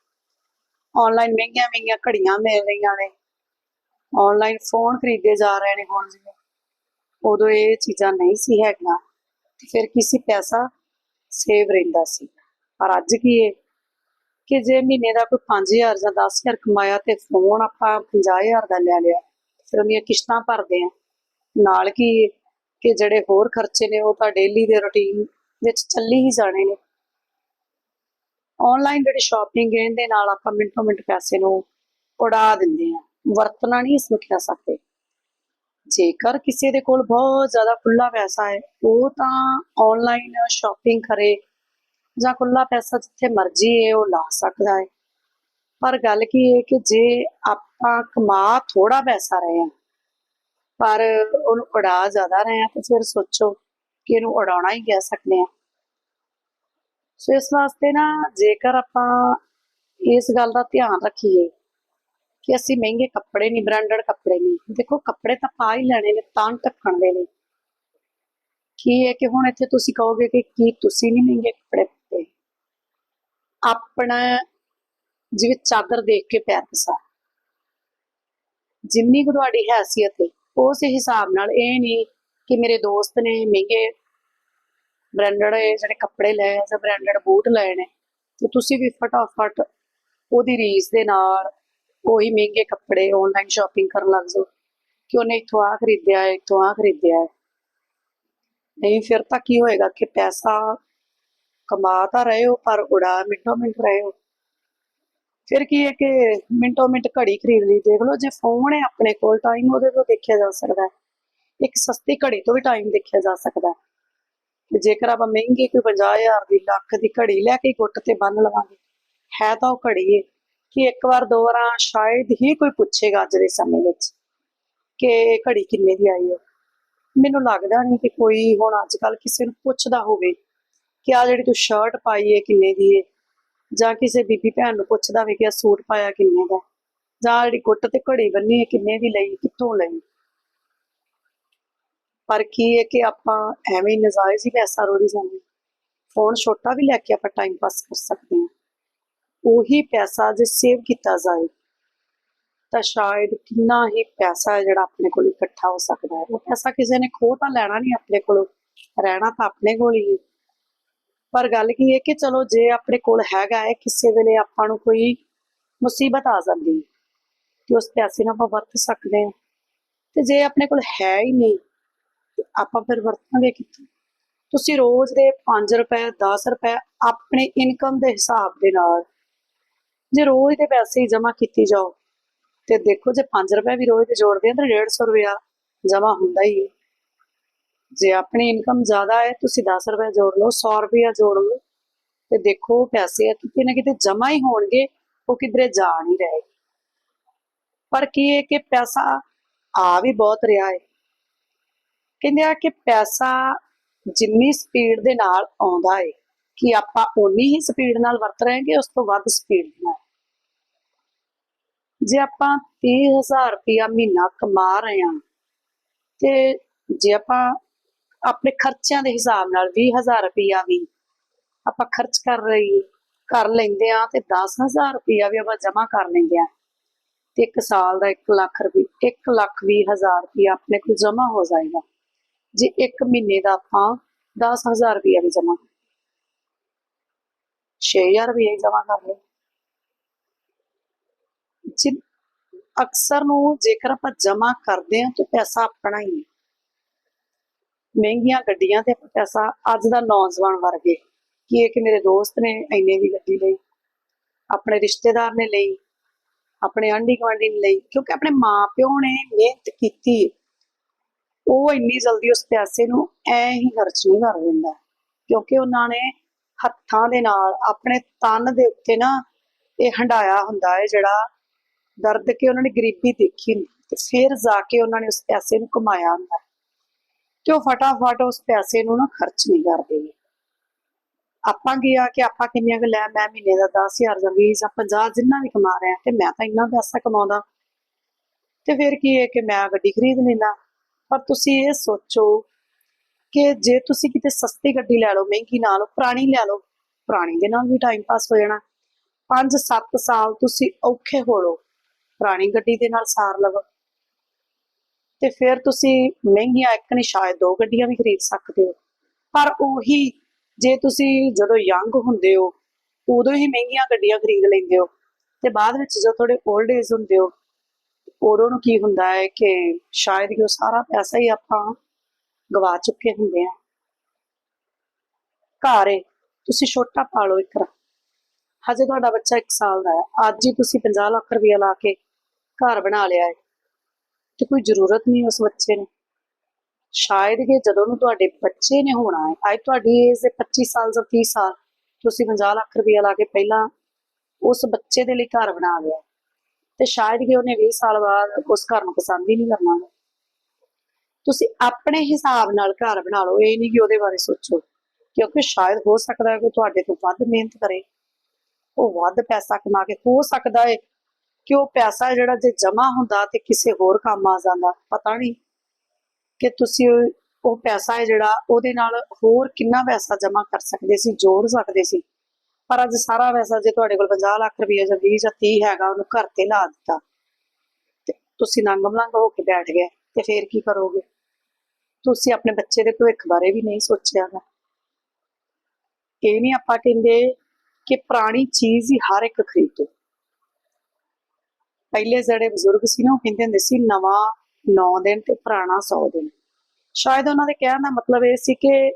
ਆਨਲਾਈਨ ਮਹਿੰਗੀਆਂ ਮਹਿੰਗੀਆਂ ਘੜੀਆਂ ਮਿਲ ਰਹੀਆਂ ਨੇ। ਆਨਲਾਈਨ ਫੋਨ ਖਰੀਦੇ ਜਾ ਰਹੇ ਨੇ ਹੁਣ ਜਿਵੇਂ। ਉਦੋਂ ਇਹ ਚੀਜ਼ਾਂ ਨਹੀਂ ਸੀ ਹੈਗੀਆਂ। ਫਿਰ ਕਿਸੇ ਪੈਸਾ ਸੇਵ ਰਹਿੰਦਾ ਸੀ। ਪਰ ਅੱਜ ਕੀ ਹੈ ਕਿ ਜੇ ਮਹੀਨੇ ਦਾ ਕੋਈ 5000 ਜਾਂ 10000 ਕਮਾਇਆ ਤੇ ਫੋਨ ਆਪਾਂ 50000 ਦਾ ਲੈ ਲਿਆ, ਫਿਰ ਉਹਦੀਆਂ ਕਿਸ਼ਤਾਂ ਭਰਦੇ ਆ। ਨਾਲ ਕੀ ਕਿ ਜਿਹੜੇ ਹੋਰ ਖਰਚੇ ਨੇ ਉਹ ਤਾਂ ਡੇਲੀ ਦੇ ਰੁਟੀਨ ਵਿੱਚ ਚੱਲੀ ਹੀ ਜਾਣੇ ਨੇ। ਆਨਲਾਈਨ ਜਿਹੜੀ ਸ਼ਾਪਿੰਗ ਹੈ, ਇਹਦੇ ਨਾਲ ਆਪਾਂ ਮਿੰਟੋ ਮਿੰਟ ਪੈਸੇ ਨੂੰ ਉਡਾ ਦਿੰਦੇ ਆ ਵਰਤਣਾ ਨਹੀਂ ਇਸ ਨੂੰ ਕਹਿ ਸਕਦੇ। ਜੇਕਰ ਕਿਸੇ ਦੇ ਕੋਲ ਬਹੁਤ ਜ਼ਿਆਦਾ ਖੁੱਲਾ ਪੈਸਾ ਹੈ, ਉਹ ਤਾਂ ਆਨਲਾਈਨ ਸ਼ਾਪਿੰਗ ਕਰੇ ਜਾਂ ਖੁੱਲਾ ਪੈਸਾ ਜਿੱਥੇ ਮਰਜ਼ੀ ਹੈ, ਉਹ ਲਾ ਸਕਦਾ ਹੈ। ਪਰ ਗੱਲ ਕੀ ਹੈ ਕਿ ਜੇ ਆਪਾਂ ਕਮਾ ਥੋੜਾ ਪੈਸਾ ਰਹੇ ਹਾਂ, ਪਰ ਉਹਨੂੰ ਉਡਾ ਜ਼ਿਆਦਾ ਰਹੇ ਹਾਂ, ਤੇ ਫਿਰ ਸੋਚੋ ਕਿ ਇਹਨੂੰ ਉਡਾਉਣਾ ਹੀ ਕਹਿ ਸਕਦੇ ਹਾਂ। ਸੋ ਇਸ ਵਾਸਤੇ ਨਾ ਜੇਕਰ ਆਪਾਂ ਇਸ ਗੱਲ ਦਾ ਧਿਆਨ ਰੱਖੀਏ ਕਿ ਅਸੀਂ ਮਹਿੰਗੇ ਕੱਪੜੇ ਨਹੀਂ ਬ੍ਰਾਂਡਡ ਕੱਪੜੇ ਨਹੀਂ। ਦੇਖੋ, ਕੱਪੜੇ ਤਾਂ ਪਾ ਹੀ ਲੈਣੇ ਨੇ, ਤਾਂ ਢੱਕਣ ਦੇ ਲਈ ਕੀ ਹੈ ਕਿ ਹੁਣ ਇੱਥੇ ਤੁਸੀਂ ਕਹੋਗੇ ਕਿ ਕੀ ਤੁਸੀਂ ਨਹੀਂ ਮਹਿੰਗੇ ਕੱਪੜੇ ਪਾਤੇ? ਆਪਣਾ ਜਿਵੇਂ ਚਾਦਰ ਦੇਖ ਕੇ ਪੈਰ ਪਸਾ ਜਿੰਨੀ ਕੁ ਤੁਹਾਡੀ ਹੈਸੀਅਤ ਹੈ ਉਸ ਹਿਸਾਬ ਨਾਲ ਇਹ ਨਹੀਂ ਕਿ ਮੇਰੇ ਦੋਸਤ ਨੇ ਮਹਿੰਗੇ ਬ੍ਰਾਂਡਡ ਜਿਹੜੇ ਕੱਪੜੇ ਲਏ ਆ ਜਾਂ ਬ੍ਰਾਂਡਡ ਬੂਟ ਲਏ ਨੇ। ਤੇ ਤੁਸੀਂ ਵੀ ਫਟਾਫਟ ਉਹਦੀ ਰੀਸ ਦੇ ਨਾਲ ਉਹੀ ਮਹਿੰਗੇ ਕੱਪੜੇ ਆਨਲਾਈਨ ਸ਼ਾਪਿੰਗ ਕਰਨ ਲੱਗ ਜਾਓ ਕਿ ਉਹਨੇ ਇੱਥੋਂ ਆ ਖਰੀਦਿਆ ਹੈ, ਇੱਥੋਂ ਆ ਖਰੀਦਿਆ ਹੈ। ਨਹੀਂ, ਫਿਰ ਤਾਂ ਕੀ ਹੋਏਗਾ ਕਿ ਪੈਸਾ ਕਮਾ ਤਾਂ ਰਹੇ ਹੋ, ਪਰ ਉਡਾ ਮਿੰਟੋ ਮਿੰਟ ਰਹੇ ਹੋ। ਫਿਰ ਕੀ ਹੈ ਕਿ ਮਿੰਟੋ ਮਿੰਟ ਘੜੀ ਖਰੀਦ ਲਈ। ਦੇਖ ਲਓ, ਜੇ ਫੋਨ ਹੈ ਆਪਣੇ ਕੋਲ ਟਾਈਮ ਉਹਦੇ ਤੋਂ ਦੇਖਿਆ ਜਾ ਸਕਦਾ ਹੈ। ਇੱਕ ਸਸਤੀ ਘੜੀ ਤੋਂ ਵੀ ਟਾਈਮ ਦੇਖਿਆ ਜਾ ਸਕਦਾ ਹੈ। ਤੇ ਜੇਕਰ ਆਪਾਂ ਮਹਿੰਗੀ ਕੋਈ 50000 ਦੀ ਲੱਖ ਦੀ ਘੜੀ ਲੈ ਕੇ ਗੁੱਟ ਤੇ ਬੰਨ ਲਵਾਂਗੇ, ਹੈ ਤਾਂ ਉਹ ਘੜੀ ਏ। ਕਿ ਇੱਕ ਵਾਰ, ਦੋ ਵਾਰਾਂ ਸ਼ਾਇਦ ਹੀ ਕੋਈ ਪੁੱਛੇਗਾ ਅੱਜ ਦੇ ਸਮੇਂ ਵਿੱਚ ਕਿ ਘੜੀ ਕਿੰਨੇ ਦੀ ਆਈ ਹੈ। ਮੈਨੂੰ ਲੱਗਦਾ ਨਹੀਂ ਕਿ ਕੋਈ ਹੁਣ ਅੱਜ ਕੱਲ ਕਿਸੇ ਨੂੰ ਪੁੱਛਦਾ ਹੋਵੇ ਕਿ ਆ ਜਿਹੜੀ ਤੂੰ ਸ਼ਰਟ ਪਾਈ ਏ ਕਿੰਨੇ ਦੀ ਏ, ਜਾਂ ਕਿਸੇ ਬੀਬੀ ਭੈਣ ਨੂੰ ਪੁੱਛਦਾ ਹੋਵੇ ਕਿ ਆ ਸੂਟ ਪਾਇਆ ਕਿੰਨੇ ਦਾ, ਜਾਂ ਜਿਹੜੀ ਗੁੱਟ ਤੇ ਘੜੀ ਬੰਨੀ ਹੈ ਕਿੰਨੇ ਦੀ ਲਈ, ਕਿੱਥੋਂ ਲਈ। ਪਰ ਕੀ ਹੈ ਕਿ ਆਪਾਂ ਐਵੇਂ ਹੀ ਨਜਾਇਜ਼ ਹੀ ਪੈਸਾ ਰੋੜੀ ਜਾਂਦੇ ਫੋਨ ਛੋਟਾ ਵੀ ਲੈ ਕੇ ਆਪਾਂ ਟਾਈਮ ਪਾਸ ਕਰ ਸਕਦੇ ਹਾਂ। ਉਹੀ ਪੈਸਾ ਜੇ ਸੇਵ ਕੀਤਾ ਜਾਏ, ਤਾਂ ਸ਼ਾਇਦ ਕਿੰਨਾ ਹੀ ਪੈਸਾ ਜਿਹੜਾ ਆਪਣੇ ਕੋਲ ਇਕੱਠਾ ਹੋ ਸਕਦਾ ਹੈ। ਉਹ ਪੈਸਾ ਕਿਸੇ ਨੇ ਖੋਹ ਤਾਂ ਲੈਣਾ ਨਹੀਂ ਆਪਣੇ ਕੋਲੋਂ, ਰਹਿਣਾ ਤਾਂ ਆਪਣੇ ਕੋਲ ਹੀ ਪਰ ਗੱਲ ਕੀ ਹੈ ਕਿ ਚਲੋ ਜੇ ਆਪਣੇ ਕੋਲ ਹੈਗਾ ਹੈ, ਕਿਸੇ ਵੇਲੇ ਆਪਾਂ ਨੂੰ ਕੋਈ ਮੁਸੀਬਤ ਆ ਜਾਂਦੀ ਹੈ, ਤੇ ਉਸ ਪੈਸੇ ਨਾਲ ਆਪਾਂ ਵਰਤ ਸਕਦੇ ਹਾਂ। ਤੇ ਜੇ ਆਪਣੇ ਕੋਲ ਹੈ ਹੀ ਨਹੀਂ ਆਪਾਂ ਫਿਰ ਵਰਤਾਂਗੇ ਕਿੱਥੋਂ? ਤੁਸੀਂ ਰੋਜ਼ ਦੇ 5 ਰੁਪਏ 10 ਰੁਪਏ ਆਪਣੇ ਇਨਕਮ ਦੇ ਹਿਸਾਬ ਦੇ ਨਾਲ ਜੇ ਰੋਜ਼ ਦੇ ਪੈਸੇ ਜਮ੍ਹਾਂ ਕੀਤੀ ਜਾਓ, ਤੇ ਦੇਖੋ ਜੇ 5 ਰੁਪਏ ਵੀ ਰੋਜ਼ ਦੇ ਜੋੜਦੇ ਆ ਤਾਂ 150 ਰੁਪਇਆ ਜਮ੍ਹਾਂ ਹੁੰਦਾ ਹੀ ਹੈ। ਜੇ ਆਪਣੀ ਇਨਕਮ ਜ਼ਿਆਦਾ ਹੈ, ਤੁਸੀਂ 10 ਰੁਪਏ ਜੋੜ ਲਓ 100 ਰੁਪਇਆ ਜੋੜ ਲਓ, ਤੇ ਦੇਖੋ ਪੈਸੇ ਆ, ਕਿਤੇ ਨਾ ਕਿਤੇ ਜਮ੍ਹਾਂ ਹੀ ਹੋਣਗੇ, ਉਹ ਕਿਧਰੇ ਜਾ ਨਹੀਂ ਰਹੇ। ਪਰ ਕੀ ਹੈ ਕਿ ਪੈਸਾ ਆ ਵੀ ਬਹੁਤ ਰਿਹਾ ਹੈ। ਕਹਿੰਦੇ ਆ ਕਿ ਪੈਸਾ ਜਿੰਨੀ ਸਪੀਡ ਦੇ ਨਾਲ ਆਉਂਦਾ ਹੈ ਕਿ ਆਪਾਂ ਓਨੀ ਹੀ ਸਪੀਡ ਨਾਲ ਵਰਤ ਰਹੇ ਹਾਂ ਕਿ ਉਸ ਤੋਂ ਵੱਧ ਸਪੀਡ ਨਾਲ ਜੇ ਆਪਾਂ 30000 ਰੁਪਇਆ ਮਹੀਨਾ ਕਮਾ ਰਹੇ ਹਾਂ, ਤੇ ਜੇ ਆਪਾਂ ਆਪਣੇ ਖਰਚਿਆਂ ਦੇ ਹਿਸਾਬ ਨਾਲ 20000 ਰੁਪਇਆ ਵੀ ਆਪਾਂ ਖਰਚ ਕਰ ਰਹੀ ਕਰ ਲੈਂਦੇ ਆ ਤੇ 10000 ਰੁਪਇਆ ਵੀ ਆਪਾਂ ਜਮ੍ਹਾਂ ਕਰ ਲੈਂਦੇ ਆ ਤੇ ਇੱਕ ਸਾਲ ਦਾ 1 ਲੱਖ ਰੁਪਏ 1 ਲੱਖ 20000 ਰੁਪਇਆ ਆਪਣੇ ਕੋਲ ਜਮ੍ਹਾਂ ਹੋ ਜਾਏਗਾ। ਜੇ ਇੱਕ ਮਹੀਨੇ ਦਾ ਆਪਾਂ 10000 ਰੁਪਇਆ ਵੀ ਜਮ੍ਹਾਂ 6000 ਰੁਪਇਆ ਜਮਾ ਕਰ ਲਏ ਜਿ ਅਕਸਰ ਨੂੰ ਜੇਕਰ ਆਪਾਂ ਜਮ੍ਹਾਂ ਕਰਦੇ ਹਾਂ ਤੇ ਪੈਸਾ ਆਪਣਾ ਹੀ ਹੈ। ਮਹਿੰਗੀਆਂ ਗੱਡੀਆਂ ਤੇ ਆਪਾਂ ਪੈਸਾ ਅੱਜ ਦਾ ਨੌਜਵਾਨ ਵਰਗੇ ਕੀ ਹੈ ਕਿ ਮੇਰੇ ਦੋਸਤ ਨੇ ਇੰਨੇ ਦੀ ਗੱਡੀ ਲਈ, ਆਪਣੇ ਰਿਸ਼ਤੇਦਾਰ ਨੇ ਲਈ, ਆਪਣੇ ਆਂਢੀ ਗੁਆਂਢੀ ਨੇ ਲਈ, ਕਿਉਂਕਿ ਆਪਣੇ ਮਾਪਿਓ ਨੇ ਮਿਹਨਤ ਕੀਤੀ ਉਹ ਇੰਨੀ ਜਲਦੀ ਉਸ ਪੈਸੇ ਨੂੰ ਐ ਹੀ ਖਰਚ ਨਹੀਂ ਕਰ ਦਿੰਦਾ। ਕਿਉਂਕਿ ਉਹਨਾਂ ਨੇ ਹੱਥਾਂ ਦੇ ਨਾਲ ਆਪਣੇ ਤਨ ਦੇ ਉੱਤੇ ਨਾ ਇਹ ਹੰਡਾਇਆ ਹੁੰਦਾ ਹੈ ਜਿਹੜਾ ਦਰਦ ਕੇ ਉਹਨਾਂ ਨੇ ਗਰੀਬੀ ਦੇਖੀ ਤੇ ਫਿਰ ਜਾ ਕੇ ਉਹਨਾਂ ਨੇ ਉਸ ਪੈਸੇ ਨੂੰ ਕਮਾਇਆ ਹੁੰਦਾ ਤੇ ਉਹ ਫਟਾਫਟ ਉਸ ਪੈਸੇ ਨੂੰ ਨਾ ਖਰਚ ਨਹੀਂ ਕਰਦੇ। ਆਪਾਂ ਕੀ ਆ ਕਿ ਆਪਾਂ ਕਿੰਨੀਆਂ ਕੁ ਲੈ ਮੈਂ ਮਹੀਨੇ ਦਾ 10000 ਜਾਂ 20 ਜਾਂ 50 ਜਿੰਨਾ ਵੀ ਕਮਾ ਰਿਹਾ ਤੇ ਮੈਂ ਤਾਂ ਇੰਨਾ ਪੈਸਾ ਕਮਾਉਂਦਾ। ਤੇ ਫਿਰ ਕੀ ਹੈ ਕਿ ਮੈਂ ਗੱਡੀ ਖਰੀਦ ਲੈਂਦਾ। ਪਰ ਤੁਸੀਂ ਇਹ ਸੋਚੋ ਕਿ ਜੇ ਤੁਸੀਂ ਕਿਤੇ ਸਸਤੀ ਗੱਡੀ ਲੈ ਲਓ, ਮਹਿੰਗੀ ਨਾ ਲਓ, ਪੁਰਾਣੀ ਲੈ ਲਓ, ਪੁਰਾਣੀ ਦੇ ਨਾਲ ਵੀ ਟਾਈਮ ਪਾਸ ਹੋ ਜਾਣਾ। 5-7 ਸਾਲ ਤੁਸੀਂ ਔਖੇ ਹੋ ਲਓ ਪੁਰਾਣੀ ਗੱਡੀ ਦੇ ਨਾਲ ਸਾਰ ਲਵੋ। ਤੇ ਫਿਰ ਤੁਸੀਂ ਮਹਿੰਗੀਆਂ ਇੱਕ ਨਹੀਂ, ਸ਼ਾਇਦ ਦੋ ਗੱਡੀਆਂ ਵੀ ਖਰੀਦ ਸਕਦੇ ਹੋ। ਪਰ ਉਹੀ ਜੇ ਤੁਸੀਂ ਜਦੋਂ ਯੰਗ ਹੁੰਦੇ ਹੋ, ਉਦੋਂ ਹੀ ਮਹਿੰਗੀਆਂ ਗੱਡੀਆਂ ਖਰੀਦ ਲੈਂਦੇ ਹੋ। ਤੇ ਬਾਅਦ ਵਿੱਚ ਜਦੋਂ ਥੋੜੇ 올ਡ ਏਜ ਹੁੰਦੇ ਹੋ ਉਦੋਂ ਨੂੰ ਕੀ ਹੁੰਦਾ ਹੈ ਕਿ ਸ਼ਾਇਦ ਕਿ ਉਹ ਸਾਰਾ ਪੈਸਾ ਹੀ ਆਪਾਂ ਗਵਾ ਚੁੱਕੇ ਹੁੰਦੇ ਆ ਘਰ ਤੁਸੀਂ ਛੋਟਾ ਪਾਲੋ ਇੱਕ ਰਾ ਹਜੇ ਤੁਹਾਡਾ ਬੱਚਾ 1 ਸਾਲ ਦਾ ਹੈ। ਅੱਜ ਹੀ ਤੁਸੀਂ 50 ਲੱਖ ਰੁਪਇਆ ਲਾ ਕੇ ਘਰ ਬਣਾ ਲਿਆ ਹੈ। ਤੇ ਕੋਈ ਜ਼ਰੂਰਤ ਨਹੀਂ ਉਸ ਬੱਚੇ ਨੂੰ। ਸ਼ਾਇਦ ਕਿ ਜਦੋਂ ਨੂੰ ਤੁਹਾਡੇ ਬੱਚੇ ਨੇ ਹੋਣਾ ਹੈ, ਅੱਜ ਤੁਹਾਡੀ ਏਜ ਦੇ 25 ਸਾਲ ਜਾਂ 30 ਸਾਲ, ਤੁਸੀਂ 50 ਲੱਖ ਰੁਪਇਆ ਲਾ ਕੇ ਪਹਿਲਾਂ ਉਸ ਬੱਚੇ ਦੇ ਲਈ ਘਰ ਬਣਾ ਲਿਆ ਤੇ ਸ਼ਾਇਦ ਕਿ ਉਹਨੇ 20 ਸਾਲ ਬਾਅਦ ਉਸ ਘਰ ਨੂੰ ਪਸੰਦ ਹੀ ਨਹੀਂ ਕਰਨਾ ਤੁਸੀਂ ਆਪਣੇ ਹਿਸਾਬ ਨਾਲ ਘਰ ਬਣਾ ਲਓ, ਇਹ ਨਹੀਂ ਕਿ ਉਹਦੇ ਬਾਰੇ ਸੋਚੋ। ਕਿਉਂਕਿ ਸ਼ਾਇਦ ਹੋ ਸਕਦਾ ਹੈ ਕਿ ਤੁਹਾਡੇ ਤੋਂ ਵੱਧ ਮਿਹਨਤ ਕਰੇ। ਉਹ ਵੱਧ ਪੈਸਾ ਕਮਾ ਕੇ, ਹੋ ਸਕਦਾ ਹੈ ਕਿ ਉਹ ਪੈਸਾ ਜਿਹੜਾ ਜੇ ਜਮਾ ਹੁੰਦਾ ਤੇ ਕਿਸੇ ਹੋਰ ਕੰਮ ਆ ਜਾਂਦਾ, ਪਤਾ ਨਹੀਂ ਕਿ ਤੁਸੀਂ ਉਹ- ਉਹ ਪੈਸਾ ਹੈ ਜਿਹੜਾ ਉਹਦੇ ਨਾਲ ਹੋਰ ਕਿੰਨਾ ਪੈਸਾ ਜਮਾ ਕਰ ਸਕਦੇ ਸੀ, ਜੋੜ ਸਕਦੇ ਸੀ। ਪਰ ਅੱਜ ਸਾਰਾ ਪੈਸਾ ਜੇ ਤੁਹਾਡੇ ਕੋਲ 50 ਲੱਖ ਰੁਪਏ ਜਾਂ 20 ਜਾਂ 30 ਹੈਗਾ, ਉਹਨੂੰ ਘਰ ਤੇ ਲਾ ਦਿੱਤਾ। ਤੇ ਤੁਸੀਂ ਨੰਗ ਮਲੰਗ ਹੋ ਕੇ ਬੈਠ ਗਏ, ਤੇ ਫੇਰ ਕੀ ਕਰੋਗੇ? ਤੁਸੀਂ ਆਪਣੇ ਬੱਚੇ ਦੇ ਭਵਿੱਖ ਬਾਰੇ ਵੀ ਨਹੀਂ ਸੋਚਿਆਗਾ ਇਹ ਨਹੀਂ ਆਪਾਂ ਕਹਿੰਦੇ ਕਿ ਪੁਰਾਣੀ ਚੀਜ਼ ਹੀ ਹਰ ਇੱਕ ਖਰੀਦੋ। ਪਹਿਲੇ ਜਿਹੜੇ ਬਜ਼ੁਰਗ ਸੀ ਨਾ, ਉਹ ਕਹਿੰਦੇ ਹੁੰਦੇ ਸੀ, ਨਵਾਂ 9 ਦਿਨ ਤੇ ਪੁਰਾਣਾ 100 ਦਿਨ। ਸ਼ਾਇਦ ਉਹਨਾਂ ਦੇ ਕਹਿਣ ਦਾ ਮਤਲਬ ਇਹ ਸੀ ਕਿ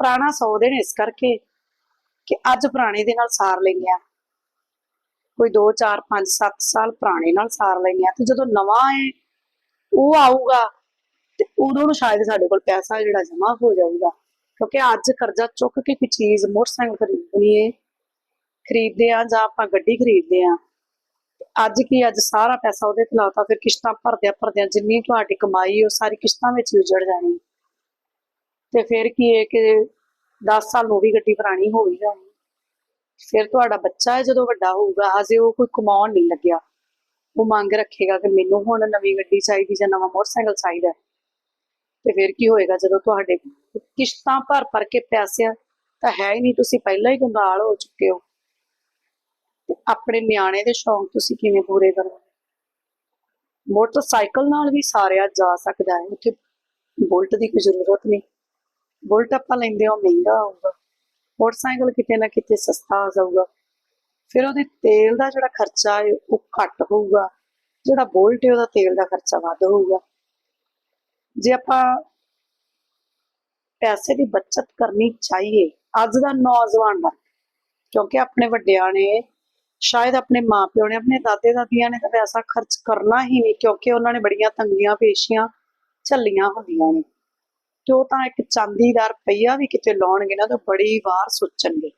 ਪੁਰਾਣਾ 100 ਦਿਨ ਇਸ ਕਰਕੇ ਕਿ ਅੱਜ ਪੁਰਾਣੇ ਦੇ ਨਾਲ ਸਾਰ ਲੈਂਦੇ ਆ। ਕੋਈ 2 4 5 7 ਸਾਲ ਪੁਰਾਣੇ ਨਾਲ ਸਾਰ ਲੈਂਦੇ ਆ ਤੇ ਜਦੋਂ ਨਵਾਂ ਹੈ ਉਹ ਆਊਗਾ ਤੇ ਉਦੋਂ ਨੂੰ ਸ਼ਾਇਦ ਸਾਡੇ ਕੋਲ ਪੈਸਾ ਜਿਹੜਾ ਜਮਾ ਹੋ ਜਾਊਗਾ। ਕਿਉਂਕਿ ਅੱਜ ਕਰਜ਼ਾ ਚੁੱਕ ਕੇ ਕੋਈ ਚੀਜ਼ ਮੋਟਰਸਾਈਕਲ ਖਰੀਦਣੀ ਹੈ ਖਰੀਦਦੇ ਆ ਜਾਂ ਆਪਾਂ ਗੱਡੀ ਖਰੀਦਦੇ ਆ ਅੱਜ ਕੀ ਅੱਜ ਸਾਰਾ ਪੈਸਾ ਉਹਦੇ ਤੇ ਲਾਤਾ, ਫਿਰ ਕਿਸ਼ਤਾਂ ਭਰਦਿਆਂ ਭਰਦਿਆਂ ਜਿੰਨੀ ਤੁਹਾਡੀ ਕਮਾਈ ਉਹ ਸਾਰੀ ਕਿਸ਼ਤਾਂ ਵਿੱਚ ਹੀ ਉਜੜ ਜਾਣੀ। ਤੇ ਫਿਰ ਕੀ ਹੈ ਕਿ 10 ਸਾਲ ਨੂੰ ਵੀ ਗੱਡੀ ਪੁਰਾਣੀ ਹੋ ਹੀ ਜਾਣੀ ਫਿਰ ਤੁਹਾਡਾ ਬੱਚਾ ਹੈ, ਜਦੋਂ ਵੱਡਾ ਹੋਊਗਾ, ਹਜੇ ਉਹ ਕੋਈ ਕਮਾਉਣ ਨਹੀਂ ਲੱਗਿਆ। ਉਹ ਮੰਗ ਰੱਖੇਗਾ ਕਿ ਮੈਨੂੰ ਹੁਣ ਨਵੀਂ ਗੱਡੀ ਚਾਹੀਦੀ ਜਾਂ ਨਵਾਂ ਮੋਟਰਸਾਈਕਲ ਚਾਹੀਦਾ ਤੇ ਫਿਰ ਕੀ ਹੋਏਗਾ, ਜਦੋਂ ਤੁਹਾਡੇ ਕਿਸ਼ਤਾਂ ਭਰ ਭਰ ਕੇ ਪੈਸੇ ਤਾਂ ਹੈ ਹੀ ਨਹੀਂ, ਤੁਸੀਂ ਪਹਿਲਾਂ ਹੀ ਕੰਗਾਲ ਹੋ ਚੁੱਕੇ ਹੋ। ਤੇ ਆਪਣੇ ਨਿਆਣੇ ਦੇ ਸ਼ੌਂਕ ਤੁਸੀਂ ਕਿਵੇਂ ਪੂਰੇ ਕਰੋਗੇ? ਮੋਟਰਸਾਈਕਲ ਨਾਲ ਵੀ ਸਾਰਿਆ ਜਾ ਸਕਦਾ ਹੈ, ਉੱਥੇ ਬੁਲਟ ਦੀ ਕੋਈ ਜ਼ਰੂਰਤ ਨਹੀਂ। ਬੁਲਟ ਆਪਾਂ ਲੈਂਦੇ ਆ ਉਹ ਮਹਿੰਗਾ ਆਊਗਾ। ਮੋਟਰਸਾਈਕਲ ਕਿਤੇ ਨਾ ਕਿਤੇ ਸਸਤਾ ਆ ਜਾਊਗਾ। ਫਿਰ ਉਹਦੇ ਤੇਲ ਦਾ ਜਿਹੜਾ ਖਰਚਾ ਹੈ, ਉਹ ਘੱਟ ਹੋਊਗਾ। ਜਿਹੜਾ ਬੁਲਟ ਹੈ, ਉਹਦਾ ਤੇਲ ਦਾ ਖਰਚਾ ਵੱਧ ਹੋਊਗਾ। ਜੇ ਆਪਾਂ ਪੈਸੇ ਦੀ ਬਚਤ ਕਰਨੀ ਚਾਹੀਏ, ਅੱਜ ਦਾ ਨੌਜਵਾਨ ਵਰਗ, ਕਿਉਂਕਿ ਆਪਣੇ ਵੱਡਿਆਂ ਨੇ, ਸ਼ਾਇਦ ਆਪਣੇ ਮਾਪਿਓ ਨੇ, ਆਪਣੇ ਦਾਦੇ ਦਾਦੀਆਂ ਨੇ ਤਾਂ ਪੈਸਾ ਖਰਚ ਕਰਨਾ ਹੀ ਨਹੀਂ, ਕਿਉਂਕਿ ਉਹਨਾਂ ਨੇ ਬੜੀਆਂ ਤੰਗੀਆਂ ਪੇਸ਼ੀਆਂ ਝੱਲੀਆਂ ਹੁੰਦੀਆਂ ਨੇ। ਤੇ ਉਹ ਤਾਂ ਇੱਕ ਚਾਂਦੀ ਦਾ ਰੁਪਈਆ ਵੀ ਕਿਤੇ ਲਾਉਣਗੇ ਨਾ ਤਾਂ ਬੜੀ ਵਾਰ ਸੋਚਣਗੇ।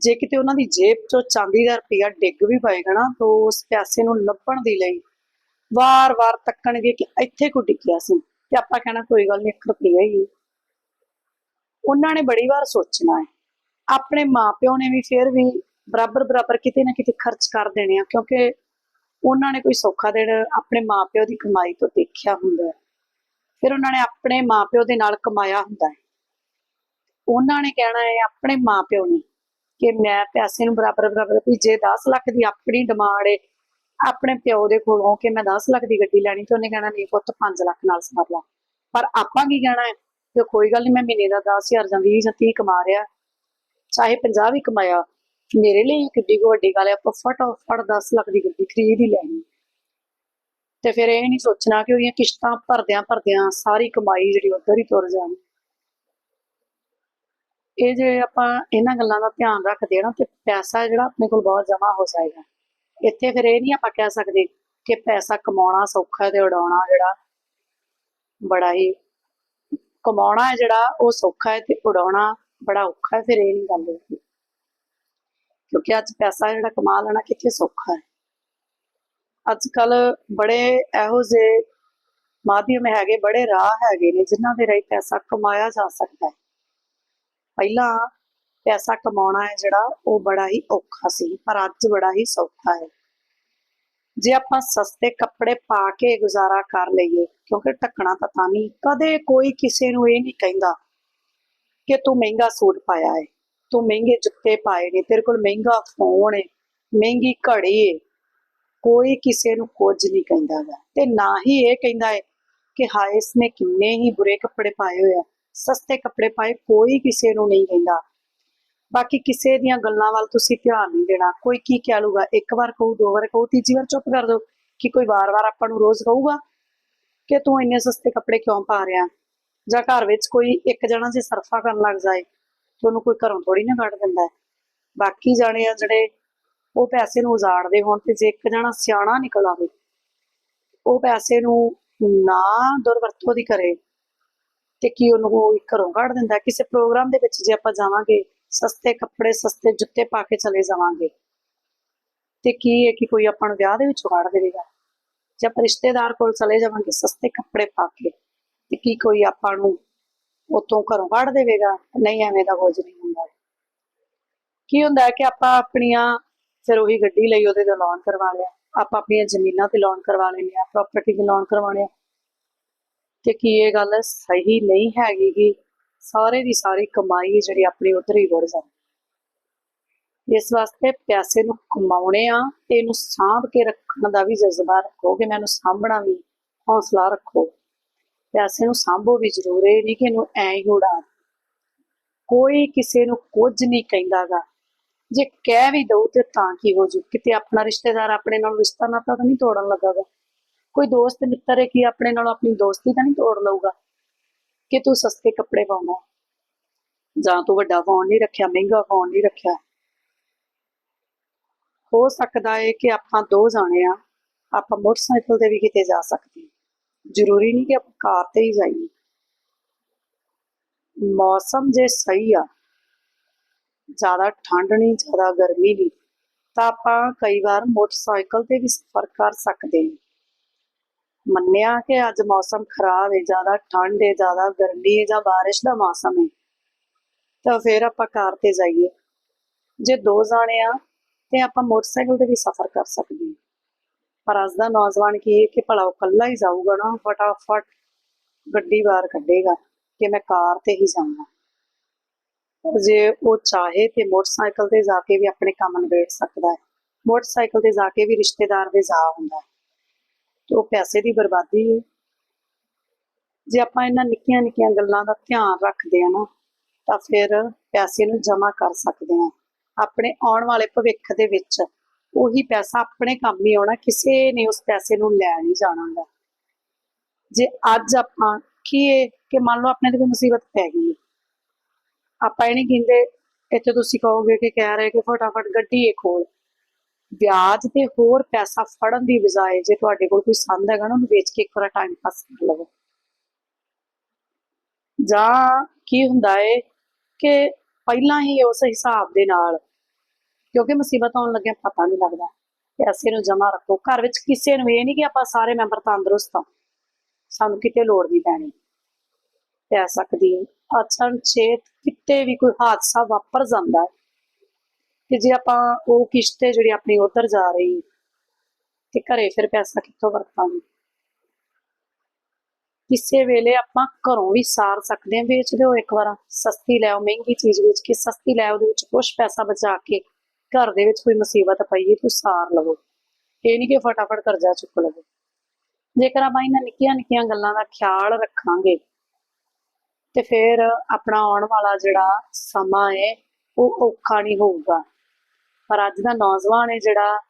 ਜੇ ਕਿਤੇ ਉਹਨਾਂ ਦੀ ਜੇਬ ਚੋਂ ਚਾਂਦੀ ਦਾ ਰੁਪਈਆ ਡਿੱਗ ਵੀ ਪਏਗਾ ਨਾ ਤਾਂ ਉਸ ਪਿਆਸੇ ਨੂੰ ਲੱਭਣ ਦੇ ਲਈ ਵਾਰ-ਵਾਰ ਤੱਕਣਗੇ ਕਿ ਇੱਥੇ ਕੋ ਡਿੱਗਿਆ ਸੀ ਤੇ ਆਪਾਂ ਕਹਿਣਾ ਕੋਈ ਗੱਲ ਨਹੀਂ 1 ਰੁਪਈਆ ਹੀ। ਉਹਨਾਂ ਨੇ ਬੜੀ ਵਾਰ ਸੋਚਣਾ ਹੈ। ਆਪਣੇ ਮਾਪਿਓ ਨੇ ਵੀ ਫਿਰ ਵੀ ਬਰਾਬਰ ਬਰਾਬਰ ਕਿਤੇ ਨਾ ਕਿਤੇ ਖਰਚ ਕਰ ਦੇਣੇ ਆ ਕਿਉਂਕਿ ਉਹਨਾਂ ਨੇ ਕੋਈ ਸੌਖਾ ਦਿਨ ਆਪਣੇ ਮਾਪਿਓ ਦੀ ਕਮਾਈ ਤੋਂ ਦੇਖਿਆ ਹੁੰਦਾ ਹੈ। ਫਿਰ ਉਹਨਾਂ ਨੇ ਆਪਣੇ ਮਾਪਿਓ ਦੇ ਨਾਲ ਕਮਾਇਆ ਹੁੰਦਾ ਹੈ। ਉਹਨਾਂ ਨੇ ਕਹਿਣਾ ਹੈ, ਆਪਣੇ ਮਾਪਿਓ ਨੇ ਕਿ ਮੈਂ ਪੈਸੇ ਨੂੰ ਬਰਾਬਰ ਬਰਾਬਰ ਵੀ ਜੇ 10 ਲੱਖ ਦੀ ਆਪਣੀ ਡਿਮਾਂਡ ਹੈ ਆਪਣੇ ਪਿਓ ਦੇ ਕੋਲੋਂ ਕਿ ਮੈਂ 10 ਲੱਖ ਦੀ ਗੱਡੀ ਲੈਣੀ ਤੇ ਉਹਨੇ ਕਹਿਣਾ, ਨਹੀਂ ਪੁੱਤ 5 ਲੱਖ ਨਾਲ ਸਮਾਰ ਲਾ। ਪਰ ਆਪਾਂ ਕੀ ਕਹਿਣਾ ਹੈ? ਕਿ ਕੋਈ ਗੱਲ ਨਹੀਂ ਮੈਂ ਮਹੀਨੇ ਦਾ 10000 ਜਾਂ 20 ਜਾਂ 30 ਕਮਾ ਰਿਹਾ। ਚਾਹੇ 50 ਵੀ ਕਮਾਇਆ, ਮੇਰੇ ਲਈ ਇਹ ਕਿੱਡੀ ਵੱਡੀ ਗੱਲ ਹੈ, ਆਪਾਂ ਫਟਾਫਟ 10 ਲੱਖ ਦੀ ਗੱਡੀ ਖਰੀਦ ਹੀ ਲੈਣੀ ਤੇ ਫਿਰ ਇਹ ਨਹੀਂ ਸੋਚਣਾ ਕਿ ਉਹਦੀਆਂ ਕਿਸ਼ਤਾਂ ਭਰਦਿਆਂ ਭਰਦਿਆਂ ਸਾਰੀ ਕਮਾਈ ਜਿਹੜੀ ਉਧਰ ਹੀ ਤੁਰ ਜਾਣੀ। ਇਹ ਜੇ ਆਪਾਂ ਇਹਨਾਂ ਗੱਲਾਂ ਦਾ ਧਿਆਨ ਰੱਖਦੇ ਹਾਂ ਨਾ ਤੇ ਪੈਸਾ ਜਿਹੜਾ ਆਪਣੇ ਕੋਲ ਬਹੁਤ ਜਮਾ ਹੋ ਜਾਏਗਾ। ਇੱਥੇ ਫਿਰ ਇਹ ਨਹੀਂ ਆਪਾਂ ਕਹਿ ਸਕਦੇ ਕਿ ਪੈਸਾ ਕਮਾਉਣਾ ਸੌਖਾ ਤੇ ਉਡਾਉਣਾ ਜਿਹੜਾ ਬੜਾ ਹੀ ਕਮਾਉਣਾ ਹੈ ਜਿਹੜਾ ਉਹ ਸੌਖਾ ਹੈ ਤੇ ਉਡਾਉਣਾ ਬੜਾ ਔਖਾ ਹੈ, ਫਿਰ ਇਹ ਨਹੀਂ ਗੱਲ ਹੋਈ ਕਿਉਂਕਿ ਅੱਜ ਪੈਸਾ ਜਿਹੜਾ ਕਮਾ ਲੈਣਾ ਕਿੱਥੇ ਸੌਖਾ ਹੈ? ਅੱਜ ਕੱਲ ਬੜੇ ਇਹੋ ਜਿਹੇ ਮਾਧਿਅਮ ਹੈਗੇ, ਬੜੇ ਰਾਹ ਹੈਗੇ ਨੇ ਜਿਨ੍ਹਾਂ ਦੇ ਰਾਹੀਂ ਪੈਸਾ ਕਮਾਇਆ ਜਾ ਸਕਦਾ ਹੈ। ਪਹਿਲਾਂ ਪੈਸਾ ਕਮਾਉਣਾ ਹੈ ਜਿਹੜਾ, ਉਹ ਬੜਾ ਹੀ ਔਖਾ ਸੀ, ਪਰ ਅੱਜ ਬੜਾ ਹੀ ਸੌਖਾ ਹੈ। ਜੇ ਆਪਾਂ ਸਸਤੇ ਕੱਪੜੇ ਪਾ ਕੇ ਗੁਜ਼ਾਰਾ ਕਰ ਲਈਏ, ਕਿਉਂਕਿ ਟੱਕਣਾ ਤਾਂ ਤਾਂ ਨਹੀਂ, ਕਦੇ ਕੋਈ ਕਿਸੇ ਨੂੰ ਇਹ ਨਹੀਂ ਕਹਿੰਦਾ ਕਿ ਤੂੰ ਮਹਿੰਗਾ ਸੂਟ ਪਾਇਆ ਹੈ। ਤੂੰ ਮਹਿੰਗੇ ਜੁੱਤੇ ਪਾਏ ਨੇ, ਤੇਰੇ ਕੋਲ ਮਹਿੰਗਾ ਫੋਨ ਹੈ, ਮਹਿੰਗੀ ਘੜੀ ਹੈ। ਕੋਈ ਕਿਸੇ ਨੂੰ ਕੁਝ ਨਹੀਂ ਕਹਿੰਦਾ ਗਾ। ਤੇ ਨਾ ਹੀ ਇਹ ਕਹਿੰਦਾ ਹੈ ਕਿ ਹਾਏ, ਇਸਨੇ ਕਿੰਨੇ ਹੀ ਬੁਰੇ ਕੱਪੜੇ ਪਾਏ ਹੋਏ ਆ। ਸਸਤੇ ਕੱਪੜੇ ਪਾਏ, ਕੋਈ ਕਿਸੇ ਨੂੰ ਨਹੀਂ ਕਹਿੰਦਾ। ਬਾਕੀ ਕਿਸੇ ਦੀਆਂ ਗੱਲਾਂ ਵੱਲ ਤੁਸੀਂ ਧਿਆਨ ਨਹੀਂ ਦੇਣਾ। ਕੋਈ ਕੀ ਕਹਿ ਲੂਗਾ ਇੱਕ ਵਾਰ ਕਹੂ, ਦੋ ਵਾਰ ਕਹੂ, ਤੀਜੀ ਵਾਰ ਚੁੱਪ ਕਰ ਦੋ ਕਿ ਕੋਈ ਵਾਰ-ਵਾਰ ਆਪਾਂ ਨੂੰ ਰੋਜ਼ ਕਹੂਗਾ ਕਿ ਤੂੰ ਇੰਨੇ ਸਸਤੇ ਕੱਪੜੇ ਕਿਉਂ ਪਾ ਰਿਹਾ? ਜਾਂ ਘਰ ਵਿੱਚ ਕੋਈ ਇੱਕ ਜਣਾ ਜੇ ਸਰਫਾ ਕਰਨ ਲੱਗ ਜਾਏ, ਤੇ ਉਹਨੂੰ ਕੋਈ ਘਰੋਂ ਥੋੜੀ ਨਾ ਕੱਢ ਦਿੰਦਾ। ਬਾਕੀ ਜਾਣੇ ਆ ਜਿਹੜੇ ਉਹ ਪੈਸੇ ਨੂੰ ਉਜਾੜਦੇ ਹੋਣ ਤੇ ਜੇ ਇੱਕ ਜਣਾ ਸਿਆਣਾ ਨਿਕਲ ਆਵੇ, ਉਹ ਪੈਸੇ ਨੂੰ ਨਾ ਦੁਰਵਰਤੋਂ ਦੀ ਕਰੇ ਤੇ ਕੀ ਉਹਨੂੰ ਘਰੋਂ ਕੱਢ ਦਿੰਦਾ? ਕਿਸੇ ਪ੍ਰੋਗਰਾਮ ਦੇ ਵਿੱਚ ਜੇ ਆਪਾਂ ਜਾਵਾਂਗੇ, ਸਸਤੇ ਕੱਪੜੇ, ਸਸਤੇ ਜੁੱਤੇ ਪਾ ਕੇ ਚਲੇ ਜਾਵਾਂਗੇ, ਤੇ ਕੀ ਹੈ ਕਿ ਕੋਈ ਆਪਾਂ ਨੂੰ ਵਿਆਹ ਦੇ ਵਿੱਚ ਕੱਢ ਦੇਵੇਗਾ? ਜੇ ਆਪਾਂ ਰਿਸ਼ਤੇਦਾਰ ਕੋਲ ਚਲੇ ਜਾਵਾਂਗੇ ਸਸਤੇ ਕੱਪੜੇ ਪਾ ਕੇ, ਤੇ ਕੀ ਕੋਈ ਆਪਾਂ ਨੂੰ ਉਤੋਂ ਘਰੋਂ ਕੱਢ ਦੇਵੇਗਾ? ਨਹੀਂ, ਐਵੇਂ ਦਾ ਕੁਝ ਨਹੀਂ ਹੁੰਦਾ। ਕੀ ਹੁੰਦਾ ਕਿ ਆਪਾਂ ਆਪਣੀਆਂ ਫਿਰ ਉਹੀ ਗੱਡੀ ਲਈ ਉਹਦੇ ਤੇ ਲੋਨ ਕਰਵਾ ਲਿਆ। ਆਪਾਂ ਆਪਣੀਆਂ ਜ਼ਮੀਨਾਂ ਤੇ ਲੋਨ ਕਰਵਾ ਲੈਂਦੇ ਆ ਪ੍ਰਾਪਰਟੀ ਤੇ ਲੋਨ ਕਰਵਾਉਣੇ ਆ ਤੇ ਕੀ ਇਹ ਗੱਲ ਸਹੀ ਨਹੀਂ ਹੈਗੀ ਕਿ ਸਾਰੇ ਦੀ ਸਾਰੀ ਕਮਾਈ ਜਿਹੜੀ ਆਪਣੀ ਉਧਰ ਹੀ ਰੁੜ ਜਾਂਦੀ ਇਸ ਵਾਸਤੇ ਪੈਸੇ ਨੂੰ ਕਮਾਉਣੇ ਆ ਤੇ ਇਹਨੂੰ ਸਾਂਭ ਕੇ ਰੱਖਣ ਦਾ ਵੀ ਜਜ਼ਬਾ ਰੱਖੋ ਕਿ ਮੈਨੂੰ ਸਾਂਭਣਾ ਵੀ, ਹੌਸਲਾ ਰੱਖੋ। ਪੈਸੇ ਨੂੰ ਸਾਂਭੋ ਵੀ ਜ਼ਰੂਰ, ਇਹ ਨਹੀਂ ਕਿ ਇਹਨੂੰ ਐਂ ਹੀ ਉਡਾ ਕੋਈ ਕਿਸੇ ਨੂੰ ਕੁਝ ਨਹੀਂ ਕਹਿੰਦਾਗਾ। ਜੇ ਕਹਿ ਵੀ ਦਊ ਤੇ ਤਾਂ ਕੀ ਹੋ ਜੂ। ਕਿਤੇ ਆਪਣਾ ਰਿਸ਼ਤੇਦਾਰ ਆਪਣੇ ਨਾਲ ਰਿਸ਼ਤਾ ਨਾਤਾ ਤਾਂ ਨਹੀਂ ਤੋੜਨ ਲੱਗਾਗਾ। ਕੋਈ ਦੋਸਤ ਮਿੱਤਰ ਹੈ ਕਿ ਆਪਣੇ ਨਾਲ ਆਪਣੀ ਦੋਸਤੀ ਤਾਂ ਨਹੀਂ ਤੋੜ ਲਊਗਾ? ਕਿ ਤੂੰ ਸਸਤੇ ਕੱਪੜੇ ਪਾਉਂਦਾ ਜਾਂ ਤੂੰ ਵੱਡਾ ਫੋਨ ਨਹੀਂ ਰੱਖਿਆ, ਮਹਿੰਗਾ ਫੋਨ ਨਹੀਂ ਰੱਖਿਆ? ਹੋ ਸਕਦਾ ਹੈ ਕਿ ਆਪਾਂ ਦੋ ਜਾਣੇ ਆ, ਆਪਾਂ ਮੋਟਰਸਾਈਕਲ ਤੇ ਵੀ ਕਿਤੇ ਜਾ ਸਕਦੇ ਜ਼ਰੂਰੀ ਨਹੀਂ ਕਿ ਆਪਾਂ ਕਾਰ ਤੇ ਹੀ ਜਾਈਏ। ਮੌਸਮ ਜੇ ਸਹੀ ਆ ਜ਼ਿਆਦਾ ਠੰਡ ਨਹੀਂ, ਜ਼ਿਆਦਾ ਗਰਮੀ ਨਹੀਂ, ਤਾਂ ਆਪਾਂ ਕਈ ਵਾਰ ਮੋਟਰਸਾਈਕਲ ਤੇ ਵੀ ਸਫ਼ਰ ਕਰ ਸਕਦੇ ਹਾਂ। ਮੰਨਿਆ ਕਿ ਅੱਜ ਮੌਸਮ ਖਰਾਬ ਹੈ, ਜ਼ਿਆਦਾ ਠੰਡ ਹੈ, ਜ਼ਿਆਦਾ ਗਰਮੀ ਹੈ ਜਾਂ ਬਾਰਿਸ਼ ਦਾ ਮੌਸਮ ਹੈ, ਤਾਂ ਫਿਰ ਆਪਾਂ ਕਾਰ ਤੇ ਜਾਈਏ। ਜੇ ਦੋ ਜਾਣੇ ਆ, ਤੇ ਆਪਾਂ ਮੋਟਰਸਾਈਕਲ ਤੇ ਵੀ ਸਫ਼ਰ ਕਰ ਸਕਦੇ ਹਾਂ। ਪਰ ਅੱਜ ਦਾ ਨੌਜਵਾਨ ਕੀ ਹੈ ਕਿ ਭਲਾ ਉਹ ਇਕੱਲਾ ਹੀ ਜਾਊਗਾ ਨਾ, ਫਟਾਫਟ ਗੱਡੀ ਬਾਹਰ ਕੱਢੇਗਾ ਕਿ ਮੈਂ ਕਾਰ ਤੇ ਹੀ ਜਾਵਾਂ। ਜੇ ਉਹ ਚਾਹੇ ਤੇ ਮੋਟਰਸਾਈਕਲ ਤੇ ਜਾ ਕੇ ਵੀ ਆਪਣੇ ਕੰਮ ਨਿਬੇੜ ਸਕਦਾ ਹੈ। ਮੋਟਰਸਾਈਕਲ ਤੇ ਜਾ ਕੇ ਵੀ ਰਿਸ਼ਤੇਦਾਰ ਦੇ ਜਾ ਹੁੰਦਾ ਹੈ। ਤੇ ਉਹ ਪੈਸੇ ਦੀ ਬਰਬਾਦੀ ਹੈ। ਜੇ ਆਪਾਂ ਇਹਨਾਂ ਨਿੱਕੀਆਂ ਨਿੱਕੀਆਂ ਗੱਲਾਂ ਦਾ ਧਿਆਨ ਰੱਖਦੇ ਆ ਨਾ, ਤਾਂ ਫਿਰ ਪੈਸੇ ਨੂੰ ਜਮ੍ਹਾਂ ਕਰ ਸਕਦੇ ਆ ਆਪਣੇ ਆਉਣ ਵਾਲੇ ਭਵਿੱਖ ਦੇ ਵਿੱਚ ਉਹੀ ਪੈਸਾ ਆਪਣੇ ਕੰਮ ਹੀ ਆਉਣਾ, ਕਿਸੇ ਨੇ ਉਸ ਪੈਸੇ ਨੂੰ ਲੈ ਨਹੀਂ ਜਾਣਾਗਾ ਜੇ ਅੱਜ ਆਪਾਂ ਕੀ ਕਿ ਮੰਨ ਲਓ ਆਪਣੇ ਤੇ ਕੋਈ ਮੁਸੀਬਤ ਪੈ ਗਈ ਹੈ ਆਪਾਂ ਇਹ ਨਹੀਂ ਕਹਿੰਦੇ, ਇੱਥੇ ਤੁਸੀਂ ਕਹੋਗੇ ਕਿ ਕਹਿ ਰਹੇ ਕਿ ਫਟਾਫਟ ਗੱਡੀ ਖੋਲ ਵਿਆਜ ਤੇ ਹੋਰ ਪੈਸਾ ਫੜਨ ਦੀ ਬਜਾਏ ਜੇ ਤੁਹਾਡੇ ਕੋਲ ਕੋਈ ਸੰਦ ਹੈਗਾ ਨਾ, ਉਹਨੂੰ ਵੇਚ ਕੇ ਇੱਕ ਵਾਰ ਟਾਈਮ ਪਾਸ ਕਰ ਲਵੋ। ਜਾਂ ਕੀ ਹੁੰਦਾ ਏ ਕਿ ਪਹਿਲਾਂ ਹੀ ਉਸ ਹਿਸਾਬ ਦੇ ਨਾਲ, ਕਿਉਂਕਿ ਮੁਸੀਬਤ ਆਉਣ ਲੱਗਿਆ ਪਤਾ ਨਹੀਂ ਲੱਗਦਾ ਪੈਸੇ ਨੂੰ ਜਮਾ ਰੱਖੋ। ਘਰ ਵਿੱਚ ਕਿਸੇ ਨੂੰ ਇਹ ਨਹੀਂ ਕਿ ਆਪਾਂ ਸਾਰੇ ਮੈਂਬਰ ਤੰਦਰੁਸਤ ਆ ਸਾਨੂੰ ਕਿਤੇ ਲੋੜ ਨਹੀਂ ਪੈਣੀ। ਪੈ ਸਕਦੀ ਹੈ ਅਚਨਚੇਤ ਕਿਤੇ ਵੀ ਕੋਈ ਹਾਦਸਾ ਵਾਪਰ ਜਾਂਦਾ ਹੈ, ਤੇ ਜੇ ਆਪਾਂ ਉਹ ਕਿਸ਼ਤੇ ਜਿਹੜੀ ਆਪਣੀ ਉਧਰ ਜਾ ਰਹੀ, ਤੇ ਘਰੇ ਫਿਰ ਪੈਸਾ ਕਿੱਥੋਂ ਵਰਤਾਂਗੇ? ਕਿਸੇ ਵੇਲੇ ਆਪਾਂ ਘਰੋਂ ਵੀ ਸਾਰ ਸਕਦੇ ਹਾਂ, ਵੇਚ ਦਿਓ ਇੱਕ ਵਾਰ, ਸਸਤੀ ਲੈ ਆਓ, ਮਹਿੰਗੀ ਚੀਜ਼ ਵੇਚ ਕੇ ਸਸਤੀ ਲੈ ਉਹਦੇ ਵਿੱਚ ਕੁਝ ਪੈਸਾ ਬਚਾ ਕੇ ਘਰ ਦੇ ਵਿੱਚ ਕੋਈ ਮੁਸੀਬਤ ਪਈ ਹੈ ਤੁਸੀਂ ਸਾਰ ਲਵੋ। ਇਹ ਨਹੀਂ ਕਿ ਫਟਾਫਟ ਕਰਜ਼ਾ ਚੁੱਕ ਲਵੋ। ਜੇਕਰ ਆਪਾਂ ਇਹਨਾਂ ਨਿੱਕੀਆਂ ਨਿੱਕੀਆਂ ਗੱਲਾਂ ਦਾ ਖਿਆਲ ਰੱਖਾਂਗੇ ਤੇ ਫਿਰ ਆਪਣਾ ਆਉਣ ਵਾਲਾ ਜਿਹੜਾ ਸਮਾਂ ਹੈ, ਉਹ ਔਖਾ ਨਹੀਂ ਹੋਊਗਾ। ਪਰ ਅੱਜ ਦਾ ਨੌਜਵਾਨ ਹੈ ਜਿਹੜਾ,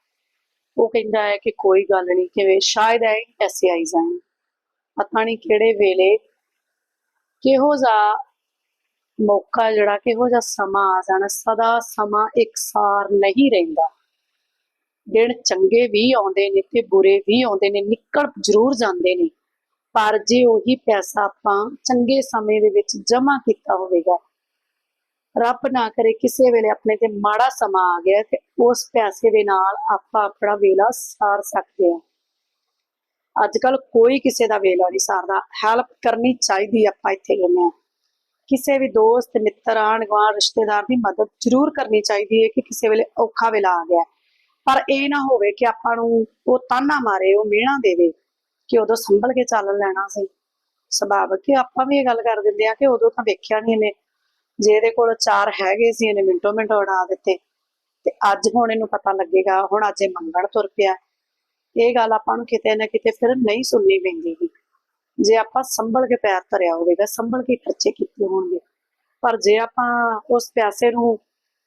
ਉਹ ਕਹਿੰਦਾ ਹੈ ਕਿ ਕੋਈ ਗੱਲ ਨਹੀਂ, ਕਿਵੇਂ? ਸ਼ਾਇਦ ਐ ਪੈਸੇ ਆਈ ਜਾਣ। ਪਤਾ ਨਹੀਂ ਕਿਹੜੇ ਵੇਲੇ ਕਿਹੋ ਜਿਹਾ ਮੌਕਾ ਜਿਹੜਾ, ਕਿਹੋ ਜਿਹਾ ਸਮਾਂ ਆ ਜਾਣਾ। ਸਦਾ ਸਮਾਂ ਇੱਕਸਾਰ ਨਹੀਂ ਰਹਿੰਦਾ। ਦਿਨ ਚੰਗੇ ਵੀ ਆਉਂਦੇ ਨੇ ਤੇ ਬੁਰੇ ਵੀ ਆਉਂਦੇ ਨੇ, ਨਿਕਲ ਜ਼ਰੂਰ ਜਾਂਦੇ ਨੇ। ਪਰ ਜੇ ਉਹੀ ਪੈਸਾ ਆਪਾਂ ਚੰਗੇ ਸਮੇਂ ਦੇ ਵਿੱਚ ਜਮ੍ਹਾਂ ਕੀਤਾ ਹੋਵੇਗਾ, ਰੱਬ ਨਾ ਕਰੇ ਕਿਸੇ ਵੇਲੇ ਆਪਣੇ ਤੇ ਮਾੜਾ ਸਮਾਂ ਆ ਗਿਆ ਤੇ ਉਸ ਪੈਸੇ ਦੇ ਨਾਲ ਆਪਾਂ ਆਪਣਾ ਵੇਲਾ ਸਾਰ ਸਕਦੇ ਹਾਂ। ਅੱਜ ਕੱਲ ਕੋਈ ਕਿਸੇ ਦਾ ਵੇਲਾ ਨਹੀਂ ਸਾਰਦਾ। ਹੈਲਪ ਕਰਨੀ ਚਾਹੀਦੀ ਆਪਾਂ ਇੱਥੇ ਕਹਿੰਦੇ ਹਾਂ। ਕਿਸੇ ਵੀ ਦੋਸਤ, ਮਿੱਤਰ ਆਂਢ ਗੁਆਂਢ ਰਿਸ਼ਤੇਦਾਰ ਦੀ ਮਦਦ ਜ਼ਰੂਰ ਕਰਨੀ ਚਾਹੀਦੀ ਹੈ ਕਿ ਕਿਸੇ ਵੇਲੇ ਔਖਾ ਵੇਲਾ ਆ ਗਿਆ। ਪਰ ਇਹ ਨਾ ਹੋਵੇ ਕਿ ਆਪਾਂ ਨੂੰ ਉਹ ਤਾਨਾ ਮਾਰੇ, ਉਹ ਮਿਹਣਾ ਦੇਵੇ। ਕਿ ਉਦੋਂ ਸੰਭਲ ਕੇ ਚੱਲ ਲੈਣਾ ਸੀ। ਸੁਭਾਵਕ ਕਿ ਆਪਾਂ ਵੀ ਇਹ ਗੱਲ ਕਰ ਦਿੰਦੇ ਆ ਕਿ ਉਦੋਂ ਤਾਂ ਵੇਖਿਆ ਨਹੀਂ ਇਹਨੇ। ਜੇ ਇਹਦੇ ਕੋਲ ਚਾਰ ਹੈਗੇ ਸੀ, ਇਹਨੇ ਮਿੰਟੋ ਮਿੰਟ ਉਡਾ ਦਿੱਤੇ। ਤੇ ਅੱਜ ਹੁਣ ਇਹਨੂੰ ਪਤਾ ਲੱਗੇਗਾ, ਹੁਣ ਅੱਜ ਇਹ ਮੰਗਣ ਤੁਰ ਪਿਆ। ਇਹ ਗੱਲ ਆਪਾਂ ਨੂੰ ਕਿਤੇ ਨਾ ਕਿਤੇ ਫਿਰ ਨਹੀਂ ਸੁਣਨੀ ਪੈਂਦੀ ਗੀ। ਜੇ ਆਪਾਂ ਸੰਭਲ ਕੇ ਪੈਰ ਧਰਿਆ ਹੋਵੇਗਾ, ਸੰਭਲ ਕੇ ਖਰਚੇ ਕੀਤੇ ਹੋਣਗੇ। ਪਰ ਜੇ ਆਪਾਂ ਉਸ ਪੈਸੇ ਨੂੰ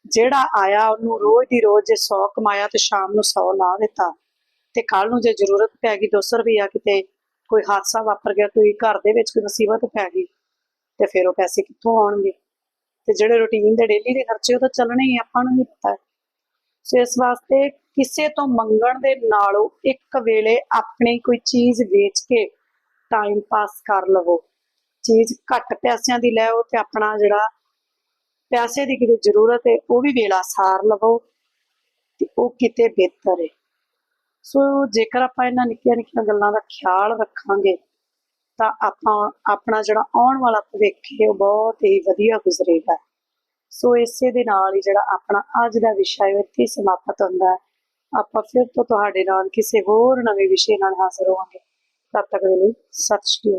ਜਿਹੜਾ ਆਇਆ, ਉਹਨੂੰ ਰੋਜ਼ ਦੀ ਰੋਜ਼ ਜੇ 100 ਕਮਾਇਆ ਤੇ ਸ਼ਾਮ ਨੂੰ 100 ਲਾ ਦਿੱਤਾ ਤੇ ਕੱਲ ਨੂੰ ਜੇ ਜ਼ਰੂਰਤ ਪੈ ਗਈ 200 ਰੁਪਇਆ ਕਿਤੇ, ਕੋਈ ਹਾਦਸਾ ਵਾਪਰ ਗਿਆ, ਕੋਈ ਘਰ ਦੇ ਵਿੱਚ ਕੋਈ ਮੁਸੀਬਤ ਪੈ ਗਈ, ਤੇ ਫਿਰ ਉਹ ਪੈਸੇ ਕਿੱਥੋਂ ਆਉਣਗੇ? ਤੇ ਜਿਹੜੇ ਰੁਟੀਨ ਦੇ ਡੇਲੀ ਦੇ ਖਰਚੇ, ਉਹ ਤਾਂ ਚੱਲਣੇ ਹੀ ਆਪਾਂ ਨੂੰ ਵੀ ਪਤਾ। ਸੋ ਇਸ ਵਾਸਤੇ ਕਿਸੇ ਤੋਂ ਮੰਗਣ ਦੇ ਨਾਲੋਂ ਇੱਕ ਵੇਲੇ ਆਪਣੀ ਕੋਈ ਚੀਜ਼ ਵੇਚ ਕੇ ਟਾਈਮ ਪਾਸ ਕਰ ਲਵੋ। ਚੀਜ਼ ਘੱਟ ਪੈਸਿਆਂ ਦੀ ਲੈਓ ਤੇ ਆਪਣਾ ਜਿਹੜਾ ਪੈਸੇ ਦੀ ਕਿਤੇ ਜ਼ਰੂਰਤ ਹੈ, ਉਹ ਵੀ ਵੇਲਾ ਸਾਰ ਲਵੋ ਤੇ ਉਹ ਕਿਤੇ ਬਿਹਤਰ ਹੈ। ਸੋ ਜੇਕਰ ਆਪਾਂ ਇਹਨਾਂ ਨਿੱਕੀਆਂ ਨਿੱਕੀਆਂ ਗੱਲਾਂ ਦਾ ਖਿਆਲ ਰੱਖਾਂਗੇ, ਤਾਂ ਆਪਾਂ ਆਪਣਾ ਜਿਹੜਾ ਆਉਣ ਵਾਲਾ ਭਵਿੱਖ ਹੈ, ਉਹ ਬਹੁਤ ਹੀ ਵਧੀਆ ਗੁਜ਼ਰੇਗਾ। ਸੋ ਇਸੇ ਦੇ ਨਾਲ ਹੀ ਜਿਹੜਾ ਆਪਣਾ ਅੱਜ ਦਾ ਵਿਸ਼ਾ ਹੈ, ਉਹ ਇੱਥੇ ਸਮਾਪਤ ਹੁੰਦਾ ਹੈ। ਆਪਾਂ ਫਿਰ ਤੋਂ ਤੁਹਾਡੇ ਨਾਲ ਕਿਸੇ ਹੋਰ ਨਵੇਂ ਵਿਸ਼ੇ ਨਾਲ ਹਾਜ਼ਰ ਹੋਵਾਂਗੇ। ਤਦ ਤੱਕ ਦੇ ਲਈ ਸਤਿ ਸ਼੍ਰੀ ਅਕਾਲ।